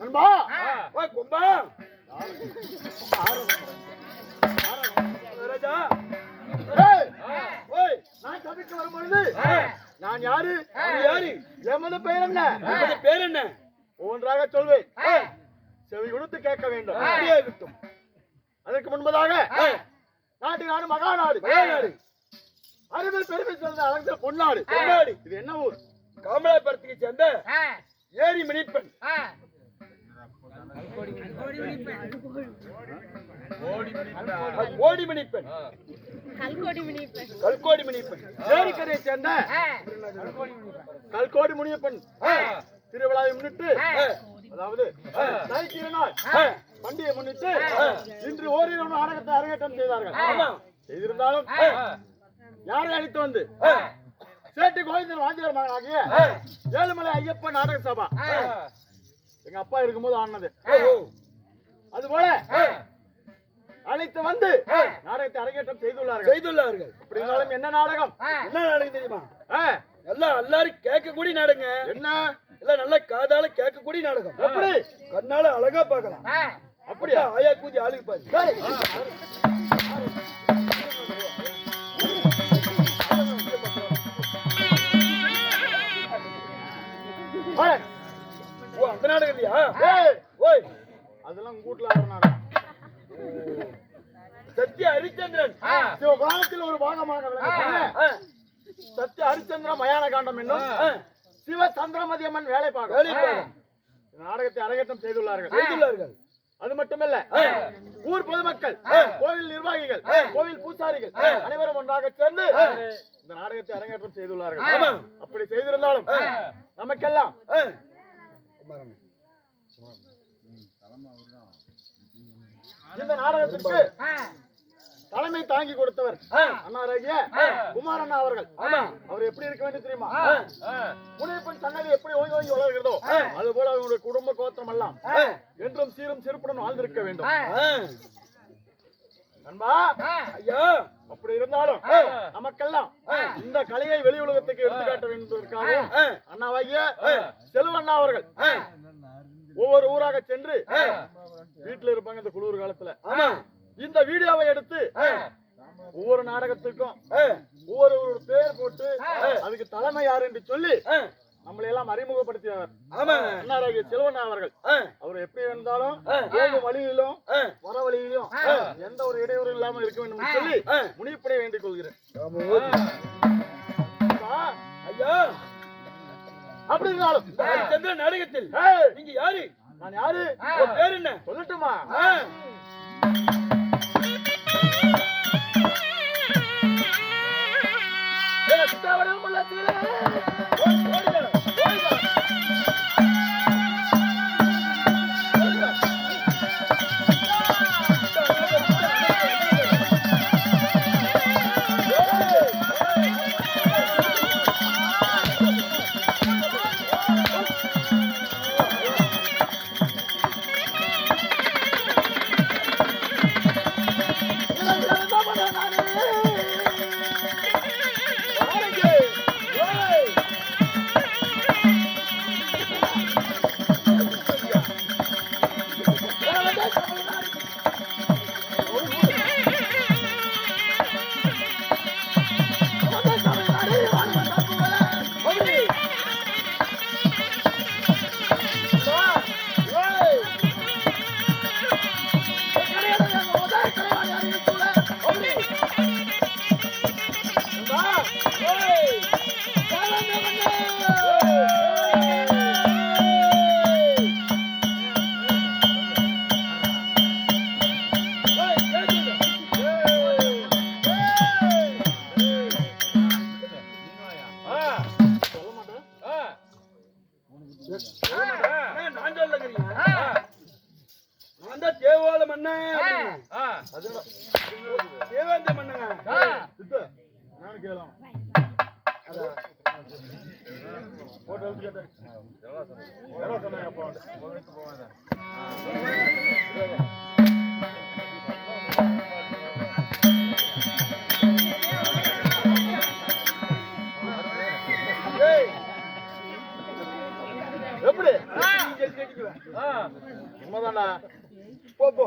நண்பா! ஓய் கும்பா! ராஜா! ஏய், ஓய் நான் சபைக்கு வரும்பொழுது. நான் யாரு? யாரு? எமது பெயர் என்ன? பேர் என்ன? ஒவ்வொன்றாக சொல்வேன். செவி கொடுத்து கேட்க வேண்டும். அப்படியே அதற்கு முன்பதாக. நாட்டு நாடு மகாநாடு மகாநாடு. அறிவில் பெருமை சேர்ந்த அலங்க பொன்னாடு. பொன்னாடு. இது என்ன ஊர்? காமலாபுரத்துக்கு சேர்ந்த ஏரி மணிப்பெண் கோடி மணிப்பெண் கல்கோடி மணிப்பெண் சேரிக்கரையை சேர்ந்த கல்கோடி முனியப்பன் திருவிழாவை முன்னிட்டு அதாவது தை திருநாள் பண்டிகை முன்னிட்டு இன்று ஓரிரு நாடகத்தை அரங்கேற்றம் செய்தார்கள். செய்திருந்தாலும் யாரை அழைத்து வந்து? சேட்டு கோவிந்தன் வாஞ்சியர் மகனாகிய ஏழுமலை ஐயப்பன் நாடக சபா. எங்க அப்பா இருக்கும்போது ஆனது அதுபோல அழைத்து வந்து நாடகத்தை அரங்கேற்றம் செய்துள்ளார்கள். செய்துள்ளார்கள். அப்படி இருந்தாலும் என்ன நாடகம்? என்ன நாடகம் தெரியுமா? எல்லாம் எல்லாரும் கேட்கக்கூடிய நாடகங்க. என்ன? எல்லாம் நல்லா காதால கேட்கக்கூடிய நாடகம். எப்படி? கண்ணால அழகா பார்க்கலாம். அப்படியா? ஆயா கூதி ஆளுக்கு பாரு. ஓ அந்த நாடகம் இல்லையா ஏய், ஓய். அதெல்லாம் உங்க வீட்டுல ஆடுற நாடகம் சத்ய ஹரிச்சந்திரன். சிவபுராணத்தில் ஒரு பாகமாக விளங்கக்கூடிய ஆ, சத்திய ஹரிச்சந்திர மயான காண்டம் என்னும் ஆ. சிவ சந்திரமதி அம்மன் வேலை வேலை பார்க்க பாகம். நாடகத்தை அரங்கேற்றம் செய்துள்ளார்கள். செய்துள்ளார்கள். அது மட்டுமல்ல ஊர் பொதுமக்கள் கோவில் நிர்வாகிகள் கோவில் பூசாரிகள் அனைவரும் ஒன்றாக சேர்ந்து இந்த நாடகத்தை அரங்கேற்றம் செய்துள்ளார்கள். ஆமா. அப்படி செய்திருந்தாலும் நமக்கெல்லாம் இந்த நாடகத்திற்கு தலைமை தாங்கி கொடுத்தவர் அண்ணாராகிய குமாரண்ணா அவர்கள். அவர் எப்படி இருக்க வேண்டும் தெரியுமா? முனைப்பெண் சன்னதி எப்படி ஓய்வு ஓய்வு வளர்கிறதோ அது போல அவங்களுடைய குடும்ப கோத்திரம் எல்லாம் என்றும் சீரும் சிறப்புடன் வாழ்ந்திருக்க வேண்டும். நண்பா ஐயா அப்படி இருந்தாலும் நமக்கெல்லாம் இந்த கலையை வெளி உலகத்துக்கு எடுத்துக்காட்ட ஆ, அண்ணாவாகிய செல்வண்ணா அவர்கள் ஒவ்வொரு ஊராக சென்று வீட்டுல இருப்பாங்க இந்த குளிர் காலத்துல. இந்த வீடியோவை எடுத்து ஒவ்வொரு நாடகத்துக்கும் ஒவ்வொரு ஒரு பேர் போட்டு அதுக்கு தலைமை யார் என்று சொல்லி நம்மளை எல்லாம் அறிமுகப்படுத்தியவர் அண்ணாராகிய செல்வண்ணா அவர்கள். அவர் எப்படி இருந்தாலும். போகும் வழியிலும் வர வழியிலும் எந்த ஒரு இடையூறு இல்லாமல் இருக்க வேண்டும் சொல்லி. முனிப்படை வேண்டிக் கொள்கிறேன். ஐயா. அப்படி இருந்தாலும். ஹரிச்சந்திரன் நாடகத்தில் நீங்க யாரு? நான் யாரு? பேர் என்ன? சொல்லட்டுமா? ஆ, மன்னங்க சித்து, நானும் கேளும். எப்படி? உண்மைதான்டா போ போ.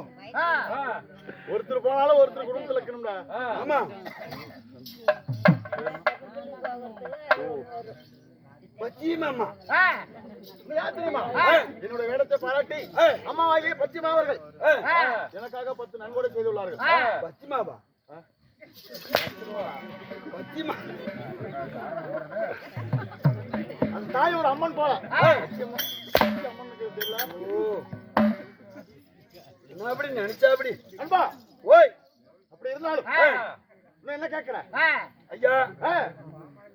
ஒருத்தர் போனாலும் ஒருத்தர் குடும்பத்துல இருக்கணும்டா. ஆமா. பச்சி மாமா நீ யார் தெரியுமா? என்னோட வேடத்தை பாராட்டி. அம்மாவாகிய பச்சிமா அவர்கள் ஆ, எனக்காக பத்து நன்கொடை செய்துள்ளார்கள் பச்சி மாவா பச்சி மா அந்த தாய் ஒரு அம்மன் போல. அம்மனுக்கு தெரியல என்ன அப்படி நினைச்சா அப்படி? அன்பா. ஓய். அப்படி இருந்தாலும் நான் என்ன கேட்கிறேன் ஐயா.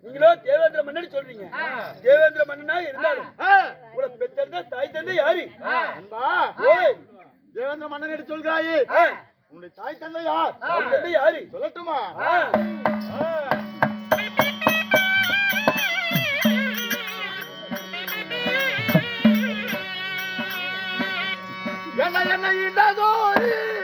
நீங்களோ தேவேந்திர மன்னன் சொல்றீங்க. தேவேந்திர மன்னனா இருந்தாலும் உங்களை பெத்தெடுத்த தாய் தந்தை யாரு? அன்பா. ஓய். தேவேந்திர மன்னன் எடுத்து சொல்கிறாயே. உன்னுடைய தாய் தந்தை யார்? தந்தை யாரு? சொல்லட்டுமா? ஆ,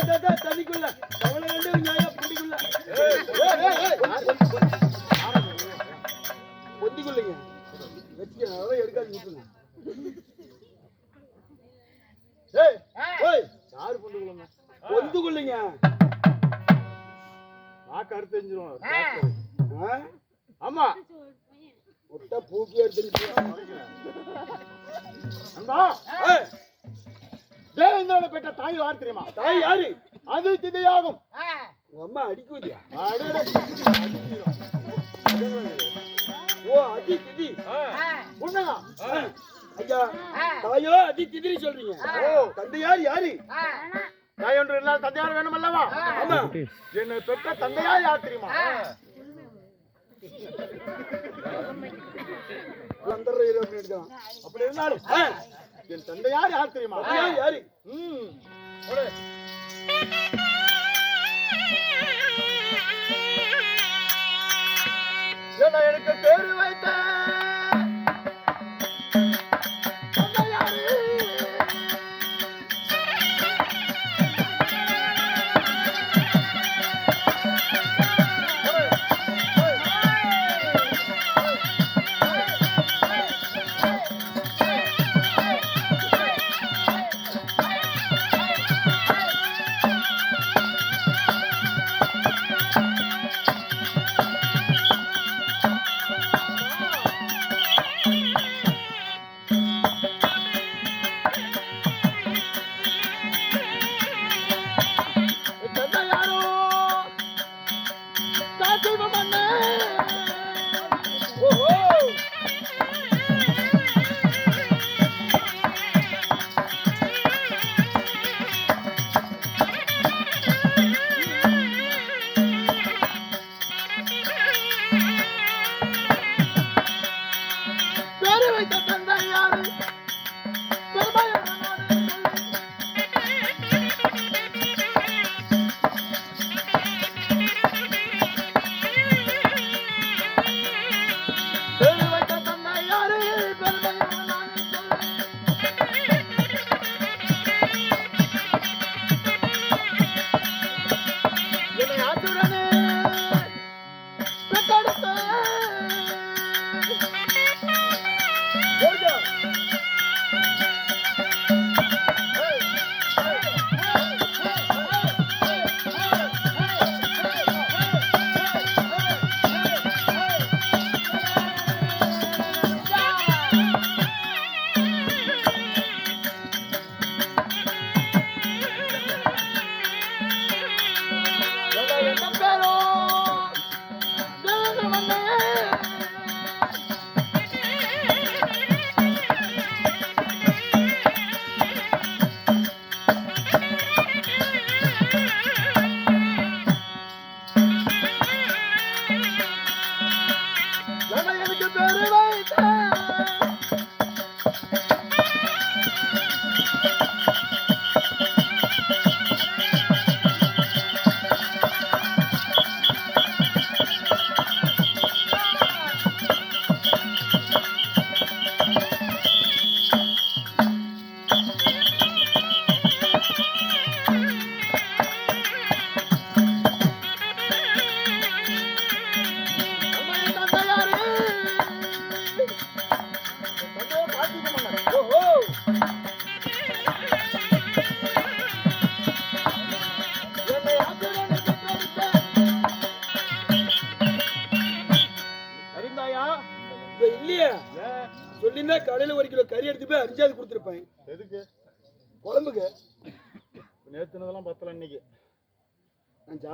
தண்ணிக்குள்ள தவளை ரெண்டு நியாயம் பொண்ணுக்குள்ள பொந்திக்குள்ளைங்க வச்சுக்க அதெல்லாம் எடுக்காது விட்டுருங்க ஓய் பொந்துக்குள்ளைங்க நாக்கு அறுத்து எரிஞ்சிரும். ஆமா முட்டை பூக்கி எடுத்துட்டு அன்பா தேவேந்திரனை பெற்ற தாய் யார் தெரியுமா? தாய் யாரு? அது திதையாகும். உங்க அம்மா அடிக்குதியா. ஓ அடி திதி. உண்மைதான் ஐயா தாயோ அதி திதிரி சொல்றீங்க. ஓ தந்தையார் யாரு? தாய் ஒன்று தந்தையார் வேணும் அல்லவா ஆமா. என்னை பெற்ற தந்தையார் யார் தெரியுமா? அப்படி இருந்தாலும் என் தந்தையார் யார் தெரியுமா? யாரு? ம். என்னை எனக்கு பேரு வைத்த?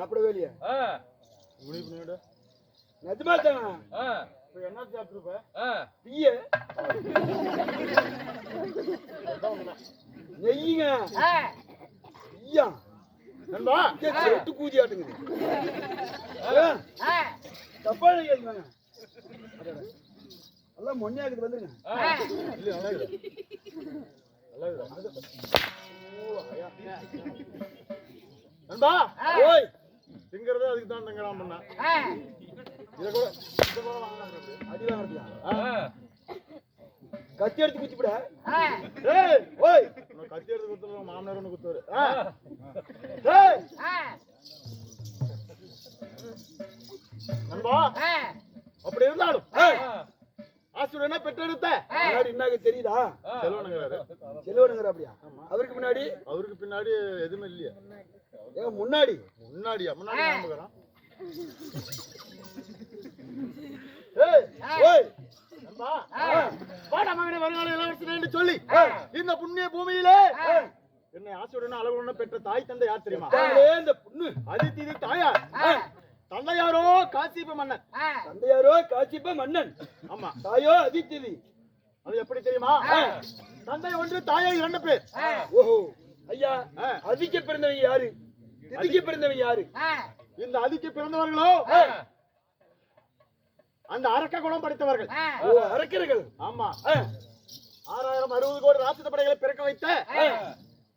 சாப்பிடவே இல்லையா. முடிவு பண்ணிவிடு நிஜமா தானா இப்போ என்ன சாப்பிட்டுருப்ப? டீய? நெய்யுங்க ஐயா நண்பா. செட்டு கூதி ஆட்டுங்க தப்பா அடடா. எல்லாம் மொன்னியாக்குது வந்துருங்க. இல்ல நல்லா. நண்பா ஓய். திங்கிறது அதுக்கு தான் திங்கலாம் பண்ண இதை கூட இதை கூட வாங்கலாம் தம்பி. அடி வாங்கறதுயா ஆ. கத்தி எடுத்து குத்திவிட ஏய், ஓய். கத்தி எடுத்து கொடுத்துருவோம் மாமனார் ஒன்று குத்துவாரு. ஏய், நண்பா அப்படி இருந்தாலும் ஆசிரியர் பெற்றெடுத்த முன்னாடி என்னாக தெரியுதா? செல்வனுங்கிறாரு. செல்வனுங்கிற அப்படியா? அவருக்கு முன்னாடி? அவருக்கு பின்னாடி எதுவுமே இல்லையா. ஏன் முன்னாடி? முன்னாடியா? முன்னாடி ஞாபகம் ஏய் ஓய் நண்பா வாடா மகனே வருங்கால இளவரசன் என்று சொல்லி இந்த புண்ணிய பூமியிலே என்னை ஆசையுடன் அழகுடன் பெற்ற தாய் தந்தை யார் தெரியுமா? இந்த பொண்ணு. அதித்தி தாயார். தந்தையாரோ காசிப மன்னன். தந்தையாரோ காட்சிப்ப மன்னன். ஆமா. தாயோ அதித்திதி அது எப்படி தெரியுமா? தந்தை ஒன்று தாயை இரண்டு பேர். ஓஹோ. ஐயா ஆ. அதிக பிறந்தவங்க யாரு? திதிக்க பிறந்தவங்க யாரு? இந்த அதிக்கு பிறந்தவர்களோ? அந்த அரக்க குணம் படித்தவர்கள். அரக்கர்கள். ஆமா. ஆறாயிரம் அறுபது கோடி ராட்சத படைகளை பிறக்க வைத்த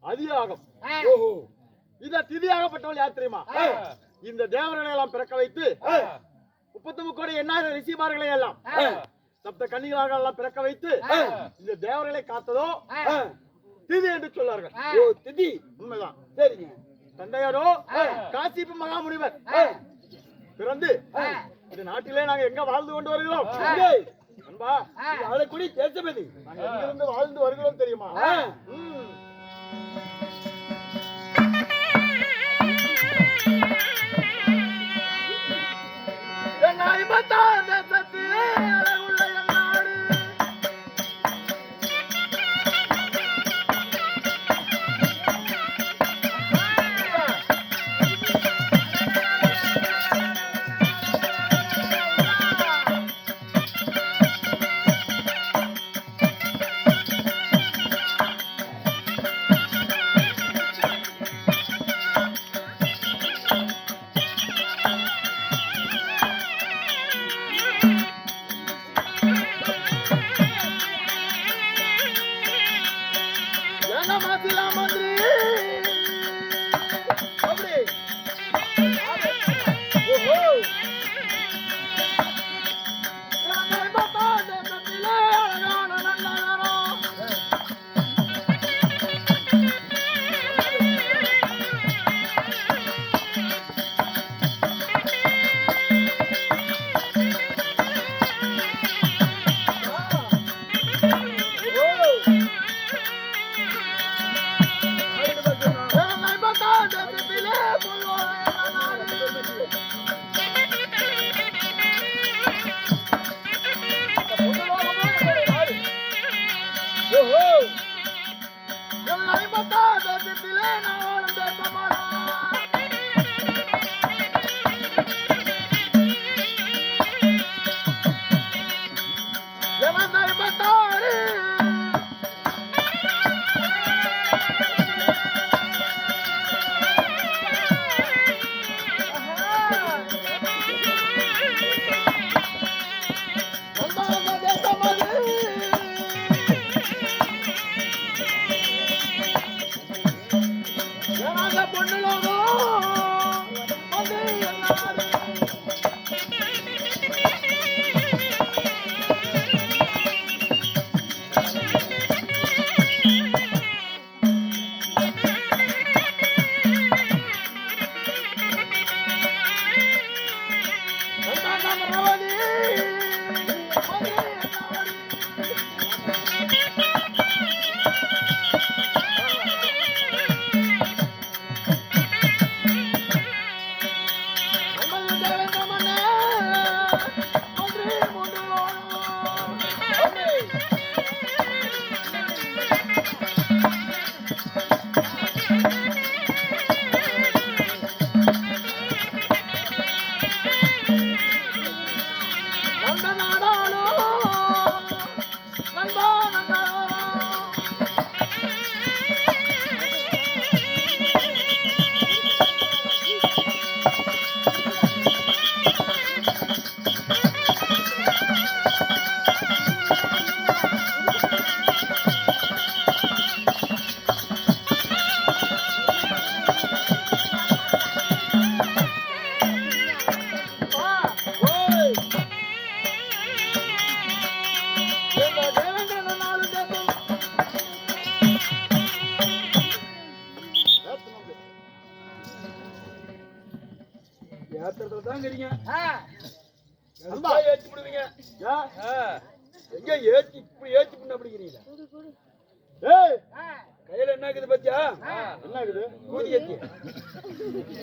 அதியாகம். ஓஹோ. இத திதியாகப்பட்டவள் யார் தெரியுமா? இந்த தேவர்களை எல்லாம் பிறக்க வைத்து முப்பத்தி கோடி எண்ணாயிரம் ரிஷிமார்களை எல்லாம் சப்த கன்னிகளாக எல்லாம் பிறக்க வைத்து இந்த தேவர்களை காத்ததோ திதி என்று சொல்லார்கள் ஓ திதி உண்மைதான். சரிங்க தந்தையாரோ காசிப்பு மகாமுனிவர் பிறந்து இந்த நாட்டிலே நாங்க எங்க வாழ்ந்து கொண்டு வருகிறோம்? அன்பா தேசம் எது நாங்க எங்கிருந்து வாழ்ந்து வருகிறோம் தெரியுமா?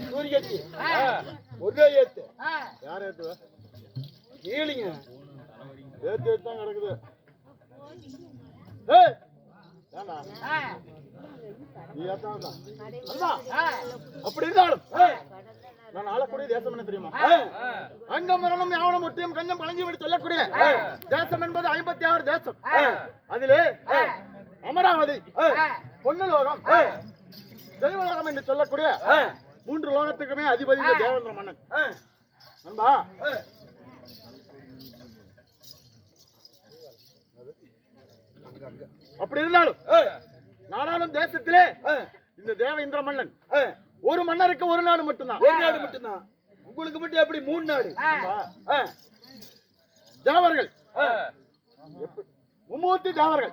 சூரிய ஏத்தி ஒரே ஏத்து யார் ஏத்துவ கீழிங்க. ஏத்து ஏத்து தான் கிடக்குது. அப்படி இருந்தாலும் நான் ஆளக்கூடிய தேசம் என்ன தெரியுமா? ஆ, அங்க மரணம் யாவனம் கஞ்சம் பழஞ்சி விட்டு சொல்லக்கூடிய தேசம் என்பது ஐம்பத்தி ஆறு தேசம் அதிலே அமராவதி பொன்னுலோகம் தெய்வலோகம் என்று சொல்லக்கூடிய மூன்று லோகத்துக்குமே அதிபதி தேவேந்திர மன்னன். நண்பா. அப்படி இருந்தாலும் நாடாளும் தேசத்திலே இந்த தேவேந்திர மன்னன். ஒரு மன்னருக்கு ஒரு நாடு மட்டும்தான். ஒரு நாடு மட்டும்தான். உங்களுக்கு மட்டும் எப்படி மூணு நாடு? தேவர்கள். மும்மூர்த்தி தேவர்கள்.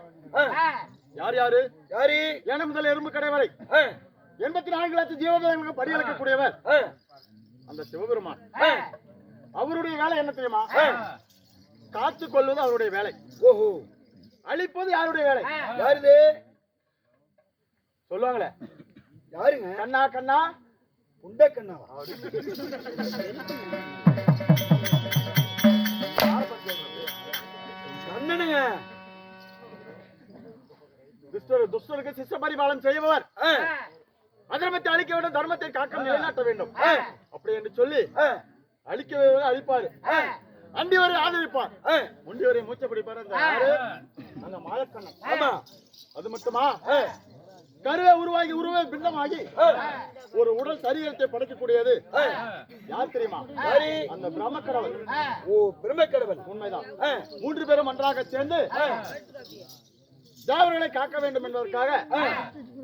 யார் யாரு? யாரு? ஏன முதல் எறும்பு கடை வரை. எண்பத்தி நான்கு லட்சம் ஜீவதங்களுக்கு படியளிக்கக்கூடியவர் ஆ, அந்த சிவபெருமான். அவருடைய வேலை என்ன தெரியுமா. காத்து கொள்வது அவருடைய வேலை. ஓஹோ. அழிப்பது யாருடைய வேலை? யாருது? சொல்லுவாங்களே. யாருங்க? கண்ணா கண்ணா. உண்ட கண்ணாவா? கண்ணனுங்க. துஷ்டர் துஷ்டருக்கு சிஷ்ட பரிபாலம் செய்பவர். அதர்மத்தை அழிக்க வேண்டும் தர்மத்தை காக்க நிலைநாட்ட வேண்டும். அப்படி என்று சொல்லி அழிக்க அழிப்பாரு. அண்டி வரை ஆதரிப்பார். முண்டி வரை மூச்சை பிடிப்பார் அந்த யாரு அந்த மாயக்கண்ணன் ஆமா. அது மட்டுமா? கருவை உருவாகி உருவை பிண்டமாகி ஆ. ஒரு உடல் சரீரத்தை படைக்கக்கூடியது. யார் தெரியுமா? அந்த பிரம்ம கடவுள் ஓ பிரம்மக்கடவன் உண்மைதான். ஆ, மூன்று பேரும் ஒன்றாக சேர்ந்து தேவர்களை காக்க வேண்டும் என்பதற்காக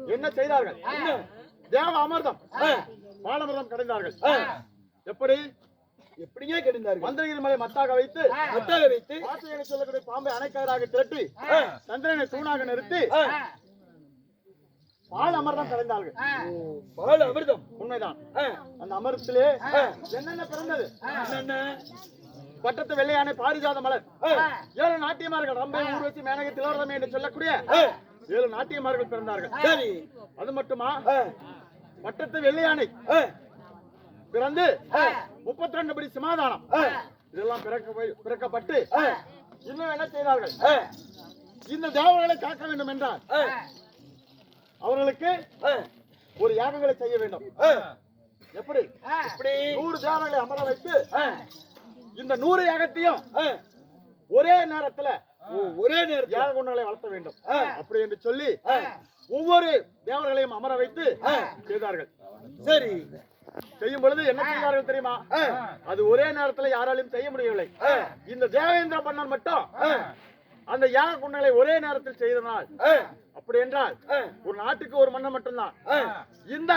என்ன செய்தார்கள்? தேவ அமிர்தம். பாலமிர்தம் கடைந்தார்கள். எப்படி? எப்படிங்க கடிந்தார்கள்? மந்திரகிரி மலை மத்தாக வைத்து மத்தாக வைத்து. வாசகனை சொல்லக்கூடிய பாம்பை அணைக்கராக திரட்டி சந்திரனை தூணாக நிறுத்தி பால் அமிர்தம் கடைந்தார்கள். ஓ, பால் அமிர்தம். உண்மைதான். அந்த அமிர்தத்திலே என்னென்ன பிறந்தது? என்னென்ன? பட்டத்து வெள்ளையானை பாரிஜாத மலர். ஏழு நாட்டியமார்கள் ரம்பை ஊர்வசி மேனகை திலவரமே என்று சொல்லக்கூடிய ஏழு நாட்டியமார்கள் பிறந்தார்கள். சரி. அது மட்டுமா? ஆ, பட்டத்து வெள்ளையானை பிறந்து முப்பத்தி ரெண்டு படி சமாதானம். இதெல்லாம் பிறக்க பிறக்கப்பட்டு இன்னும் என்ன செய்தார்கள்? இந்த தேவர்களை காக்க வேண்டும் என்றால் அவர்களுக்கு ஒரு யாகங்களை செய்ய வேண்டும். எப்படி? எப்படி? நூறு தேவர்களை அமர வைத்து இந்த நூறு யாகத்தையும் ஒரே நேரத்துல ஒரே நேரத்தில் யாக குணங்களை வளர்த்த வேண்டும். அப்படி என்று சொல்லி ஒவ்வொரு தேவர்களையும் அமர வைத்து. செய்தார்கள். சரி. செய்யும் பொழுது என்ன செய்தார்கள் தெரியுமா? அது ஒரே நேரத்துல யாராலையும் செய்ய முடியவில்லை. இந்த தேவேந்திர மன்னன் மட்டும் அந்த யாக குண்டங்களை ஒரே நேரத்தில் செய்தனால் அப்படி என்றால் ஒரு நாட்டுக்கு ஒரு மன்னன் மட்டும்தான். இந்த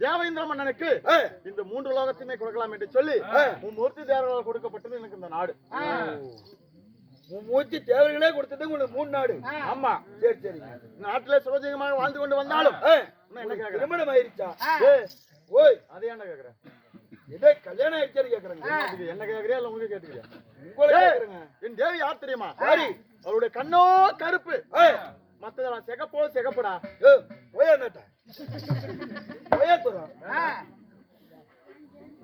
தேவேந்திர மன்னனுக்கு. இந்த மூன்று லோகத்தையுமே கொடுக்கலாம் என்று சொல்லி. மூர்த்தி தேவர்களால் கொடுக்கப்பட்டது எனக்கு இந்த நாடு. மூச்சு தேவர்களே கொடுத்தது உங்களுக்கு மூணு நாடு. ஆமா. சரி இந்த நாட்டிலே சுரோஜகமாக வாழ்ந்து கொண்டு வந்தாலும். திருமணம் ஆயிருச்சா ஓய். அது என்ன கேக்குறேன் இதே கல்யாணம் ஆயிடுச்சான்னு கேக்குறேங்க. என்ன கேக்குறியா இல்ல உங்களுக்கு கேட்டுக்கிறியா? உங்களை என் தேவி யார் தெரியுமா? யாரு? அவருடைய கண்ணோ கருப்பு. மத்ததெல்லாம் சிகப்போ சிகப்புடா. போயா தூரம்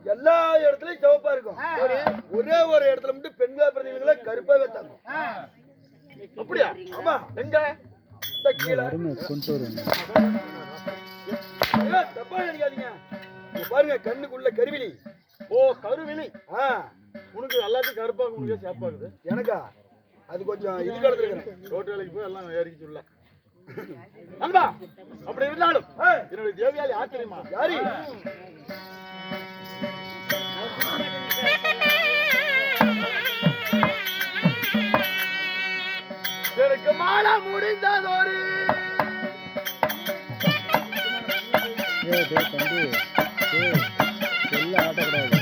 எல்லா இடத்துலயும் சிவப்பா இருக்கும். ஒரே ஒரு இடத்துல மட்டும் பெண்களா பிறந்தவங்கள கருப்பா வைத்தாங்க. அப்படியா? ஆமா எங்க? கீழே. ஐயோ, தப்பா நினைக்காதீங்க. இங்க பாருங்க கண்ணுக்குள்ள கருவிலி ஓ கருவிழி. ஆ. உனக்கு எல்லாத்தையும் கருப்பா உனக்கு சேப்பாகுது எனக்கா? அது கொஞ்சம் இது கடத்துருக்கிறேன் ரோட்டு வேலைக்கு போய் எல்லாம் ஏறிக்க சொல்ல அப்படி இருந்தாலும் என்னுடைய தேவியால் யார் தெரியுமா? யாரு? எனக்கு மாலை முடிந்ததொரு ஏய் தம்பி. ஏய் செல்ல ஆட்டக்கூடாது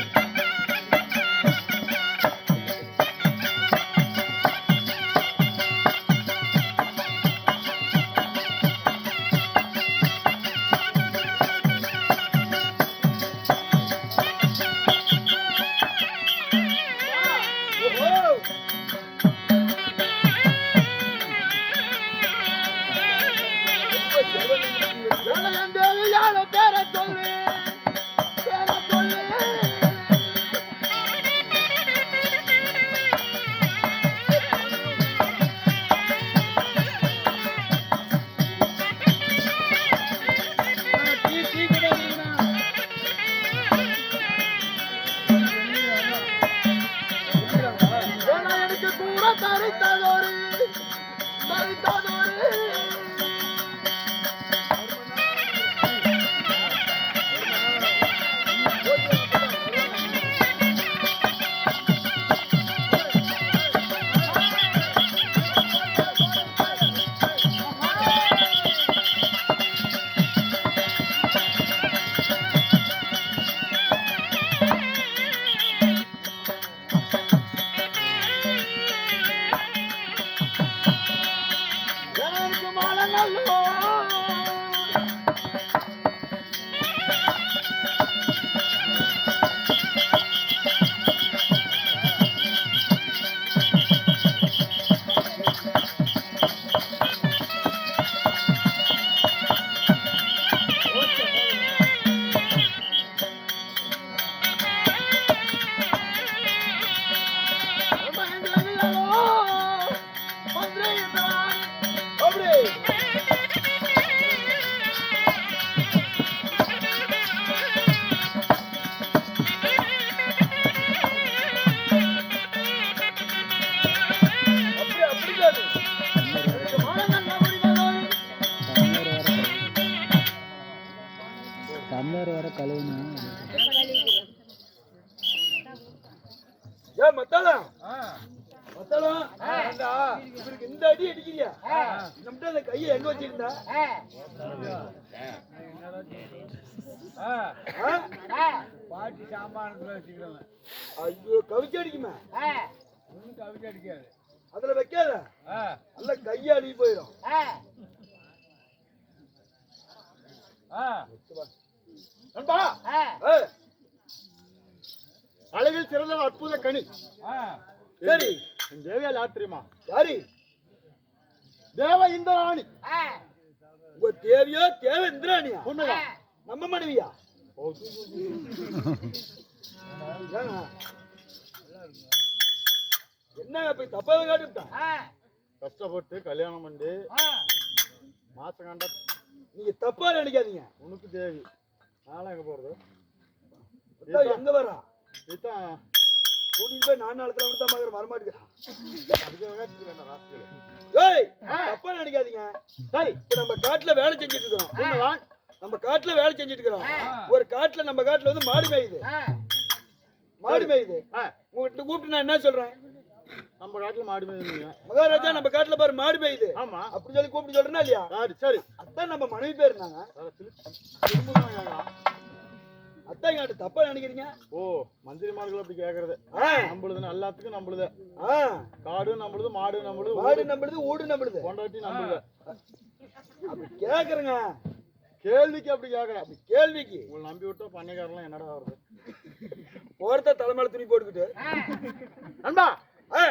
பாட்டி சாம்பாரத்தில் வச்சுக்கிறோம் ஐயோ கவிச்சு அடிக்குமே. ஒன்றும் கவிதை அடிக்காது. அதுல வைக்காத. நல்ல கையை அழுகி போயிடும். நண்பா. அழகில் சிறந்த அற்புத கனி. சரி. தேவியால் யார் தெரியுமா யாரி? தேவ இந்திராணி உங்க தேவியோ தேவை இந்திராணியா உண்மைதான் நம்ம மனைவியா? ஓ, தூ, தூ, தூ. ஏங்க? என்னங்க போய் தப்பாக காட்டுட்டா கஷ்டப்பட்டு கல்யாணம் பண்ணி மாசம் கண்ட நீங்க தப்பா நினைக்காதீங்க. உனக்கு தேவி. நானும் எங்க போறது? எங்க வரா இதுதான் கூட்டிட்டு போய் நான் வந்து தான் மகர் வரமாட்டேங்கிறான் ஏய் தப்பா நினைக்காதீங்க. சரி இப்ப நம்ம காட்டுல வேலை செஞ்சுட்டு இருக்கிறோம். நம்ம காட்டுல வேலை செஞ்சுட்டு இருக்கிறோம். ஒரு காட்டுல நம்ம காட்டுல வந்து மாடு மேயுது. மாடு மேயுது. உங்ககிட்ட கூப்பிட்டு நான் என்ன சொல்றேன்? நம்ம காட்டுல மாடு மேய்ந்தீங்க மகாராஜா நம்ம காட்டுல பாரு மாடு மேயுது. ஆமா. அப்படி சொல்லி கூப்பிட்டு சொல்றேன்னா இல்லையா? சரி சரி. அதான் நம்ம மனைவி பேர் இருந்தாங்க அத திருப்பி- திரும்பவும் கேட்கலாம். அதான் எங்கிட்ட தப்பா நினைக்கிறீங்க? ஓ மந்திரிமார்கள் அப்படி கேக்குறது. நம்மளுது எல்லாத்துக்கும் நம்மளுது ஆ, காடு நம்மளுது மாடு நம்மளுது மாடு நம்புறது ஊடு நம்புறது. கொண்டாட்டி நம்மளுது அப்படி கேக்குறேங்க. கேள்விக்கு அப்படி கேக்குறேன். கேள்விக்கு. உங்களை நம்பி விட்டா பண்ணைக்காரெல்லாம் என்னடா வருது போறத தலைமையில துணி போட்டுக்கிட்டு. நண்பா ஆ,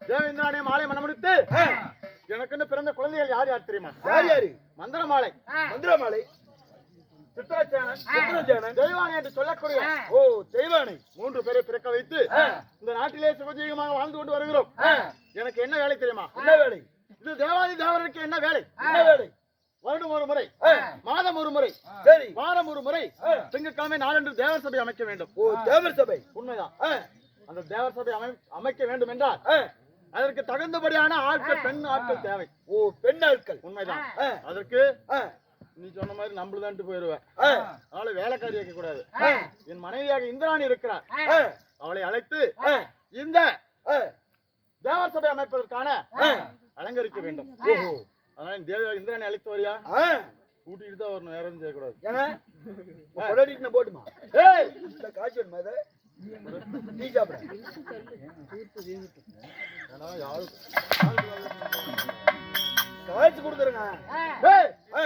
தேவேந்திரானே மாலை மனமுடித்து ஆ, எனக்குன்னு பிறந்த குழந்தைகள் யார் யார் தெரியுமா? யார் யாரு? மந்திர மாலை சித்திரச்சேனன் சித்திரஞ்சேனன் தெய்வானை என்று சொல்லக்கூடிய ஓ தெய்வானை மூன்று பேரை பிறக்க வைத்து இந்த நாட்டிலே சுகஜீவமாக வாழ்ந்து கொண்டு வருகிறோம். எனக்கு என்ன வேலை தெரியுமா? என்ன வேலை? இது தேவாதி தேவருக்கு என்ன வேலை? என்ன வேலை? வருடம் ஒரு முறை மாதம் ஒரு முறை சரி. வாரம் ஒரு முறை திங்கட்கிழமை நாளன்று தேவர் சபை அமைக்க வேண்டும். ஓ தேவர் சபை. உண்மைதான். அந்த தேவர் சபை அமை அமைக்க வேண்டும் என்றால் அதற்கு தகுந்தபடியான ஆட்கள் பெண் ஆட்கள் தேவை. ஓ பெண் ஆட்கள். உண்மைதான். அதற்கு நீ சொன்ன மாதிரி நம்மளுதான்ட்டு போயிருவேன். அதனால வேலைக்காரி வைக்க கூடாது. என் மனைவியாக இந்திராணி இருக்கிறார். அவளை அழைத்து இந்த தேவர் சபை அமைப்பதற்கான. அலங்கரிக்க வேண்டும். அதனால தேவ இந்திராணி அழைத்து வரியா? கூட்டிட்டு தான் வரணும் வேற எதுவும் செய்யக்கூடாது. போட்டுமா? ஏய்! இந்த காய்ச்சி வேணுமா இதை? டீ சாப்பிட. ஏய் ஆ,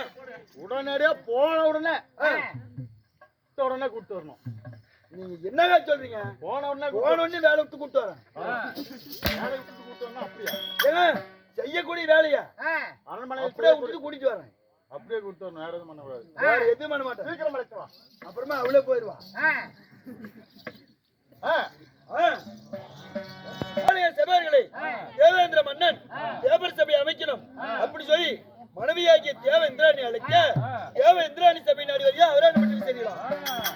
உடனடியா போன உடனே கூப்பிட்ட உடனே கூப்பிட்டு வரணும். நீங்க என்னங்க சொல்றீங்க? போன உடனே கூப்பிட்டு போன உடனே வேலை விட்டு கூட்டு வரேன். வேலை விட்டு கூப்பிட்டு வரணும் அப்படியா? செய்யக்கூடிய வேலையா? அரண்மனையில் அப்படியே விட்டுட்டு கூட்டிட்டு வரேன். அப்படியே கூப்பிட்டு வரணும் வேற எதுவும் பண்ணக்கூடாது வேற எதுவும் பண்ண மாட்டேன். சீக்கிரம் அப்புறமா அவளே போயிடுவா செபர்களை தேவேந்திர மன்னன் தேவர் சபை அமைக்கணும். அப்படி சொல்லி மனைவியாகிய தேவ தேவேந்திராணி அழைக்க தேவேந்திராணி சபை நாடி வழியா அவரான செய்யலாம்